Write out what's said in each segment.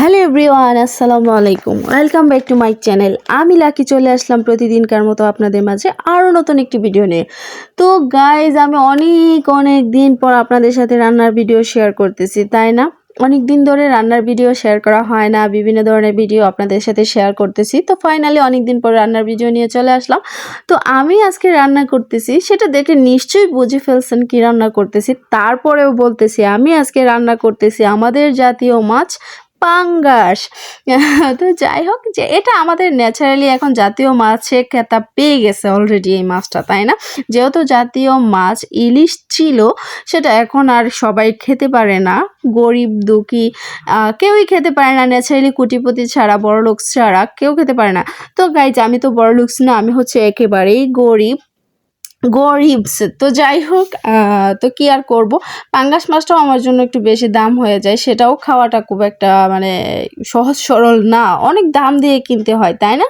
Hello everyone, আসসালামু আলাইকুম। Welcome back to my channel. আমি লাকি, চলে আসলাম প্রতিদিনকার মতো আপনাদের মাঝে আরও নতুন একটি ভিডিও নিয়ে। তো গাইজ আমি অনেক অনেক দিন পর আপনাদের সাথে রান্নার ভিডিও শেয়ার করতেছি, তাই না? অনেক দিন ধরে রান্নার ভিডিও শেয়ার করা হয় না, বিভিন্ন ধরনের ভিডিও আপনাদের সাথে শেয়ার করতেছি। তো ফাইনালি অনেক দিন পর রান্নার ভিডিও নিয়ে চলে আসলাম। তো আমি আজকে রান্না করতেছি, সেটা দেখে নিশ্চয়ই বুঝে ফেলছেন কি রান্না করতেছি। তারপরেও বলতেছি, আমি আজকে রান্না করতেছি আমাদের জাতীয় মাছ পাঙ্গাস। তো যাই হোক, যে এটা আমাদের ন্যাচারালি এখন জাতীয় মাছের খেতা পেয়ে গেছে অলরেডি এই মাছটা, তাই না? যেহেতু জাতীয় মাছ ইলিশ ছিল, সেটা এখন আর সবাই খেতে পারে না। গরিব, দুঃখী কেউই খেতে পারে না। ন্যাচারালি কুটিপতি ছাড়া বড় লোক ছাড়া কেউ খেতে পারে না। তো গাইজ আমি তো বড়লোকস না, আমি হচ্ছে একেবারেই গরিব। গরিবস তো যাই হোক তো কি আর করব? পাঙ্গাস মাছটাও আমার জন্য একটু বেশি দাম হয়ে যায়, সেটাও খাওয়াটা খুব একটা মানে সহজ সরল না, অনেক দাম দিয়ে কিনতে হয়, তাই না?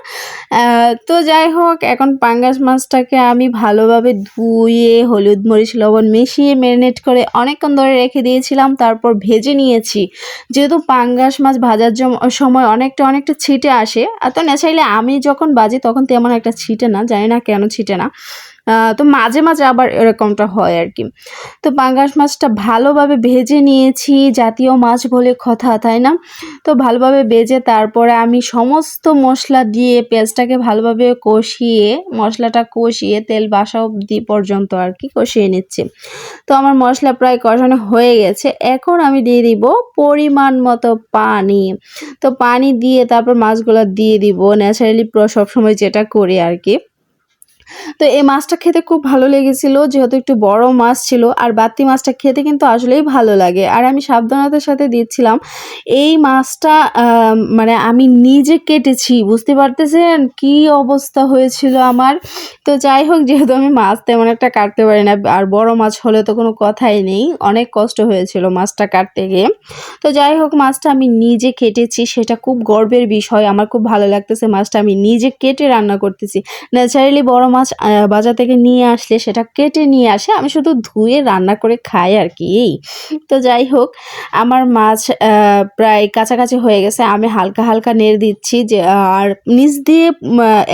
তো যাই হোক, এখন পাঙ্গাস মাছটাকে আমি ভালোভাবে ধুয়ে হলুদ মরিচ লবণ মিশিয়ে ম্যারিনেট করে অনেকক্ষণ ধরে রেখে দিয়েছিলাম, তারপর ভেজে নিয়েছি। যেহেতু পাঙ্গাস মাছ ভাজার সময় অনেকটা অনেকটা ছিটে আসে, আর তো ন্যাচারালি আমি যখন বাজি তখন তেমন একটা ছিটে না, জানি না কেন ছিটে না। তো মাঝে মাঝে আবার এরকমটা হয় আর কি। তো পাঙ্গাস মাছটা ভালোভাবে ভেজে নিয়েছি, জাতীয় মাছ বলে কথা, তাই না? তো ভালোভাবে ভেজে তারপরে আমি সমস্ত মশলা দিয়ে পেঁয়াজটাকে ভালোভাবে কষিয়ে, মশলাটা কষিয়ে তেল বাসা অবধি পর্যন্ত আর কি কষিয়ে নিচ্ছি। তো আমার মশলা প্রায় কষানো হয়ে গেছে। এখন আমি দিয়ে দিব পরিমাণ মতো পানি। তো পানি দিয়ে তারপর মাছগুলো দিয়ে দিব। ন্যাচারালি সবসময় যেটা করি আর কি। তো এই মাছটা খেতে খুব ভালো লেগেছিল, যেহেতু একটু বড় মাছ ছিল, আর বাতি মাছটা খেতে কিন্তু আসলেই ভালো লাগে। আর আমি সাবধানতার সাথে দিচ্ছিলাম, এই মাছটা মানে আমি নিজে কেটেছি, বুঝতে পারতেছেন? কি অবস্থা হয়েছিল আমার? তো যাই হোক, যেহেতু আমি মাছ তেমন একটা কাটতে পারি না, আর বড় মাছ হলে তো কোনো কথাই নেই, অনেক কষ্ট হয়েছিল মাছটা কাটতে গিয়ে। তো যাই হোক, মাছটা আমি নিজে কেটেছি, সেটা খুব গর্বের বিষয়, আমার খুব ভালো লাগতেছে মাছটা আমি নিজে কেটে রান্না করতেছি। ন্যাচারালি বড় মাছ আহ, বাজার থেকে নিয়ে আসলে সেটা কেটে নিয়ে আসে। আমি শুধু ধুয়ে রান্না করে খাই আর কি এই। তো যাই হোক আমার মাছ প্রায় কাছাকাছি হয়ে গেছে। আমি হালকা হালকা নেড়ে দিচ্ছি যে আর নিচ দিয়ে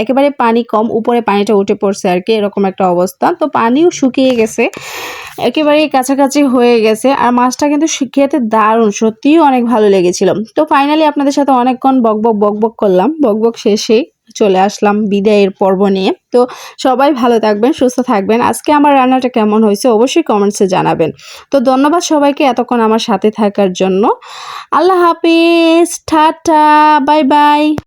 একেবারে পানি কম উপরে পানিটা উঠে পড়ছে আর কি এরকম একটা অবস্থা। তো পানিও শুকিয়ে গেছে একেবারেই কাছাকাছি হয়ে গেছে। আর মাছটা কিন্তু খেতে দারুণ সত্যিই অনেক ভালো লেগেছিল। তো ফাইনালি আপনাদের সাথে অনেকক্ষণ বকবক বকবক করলাম। বকবক শেষে চলে আসলাম বিদায়ের পর্ব নিয়ে। তো সবাই ভালো থাকবেন, সুস্থ থাকবেন। আজকে আমার রান্নাটা কেমন হয়েছে অবশ্যই কমেন্টসে জানাবেন। তো ধন্যবাদ সবাইকে এতক্ষণ আমার সাথে থাকার জন্য। আল্লাহ হাফিজ টাটা বাই বাই।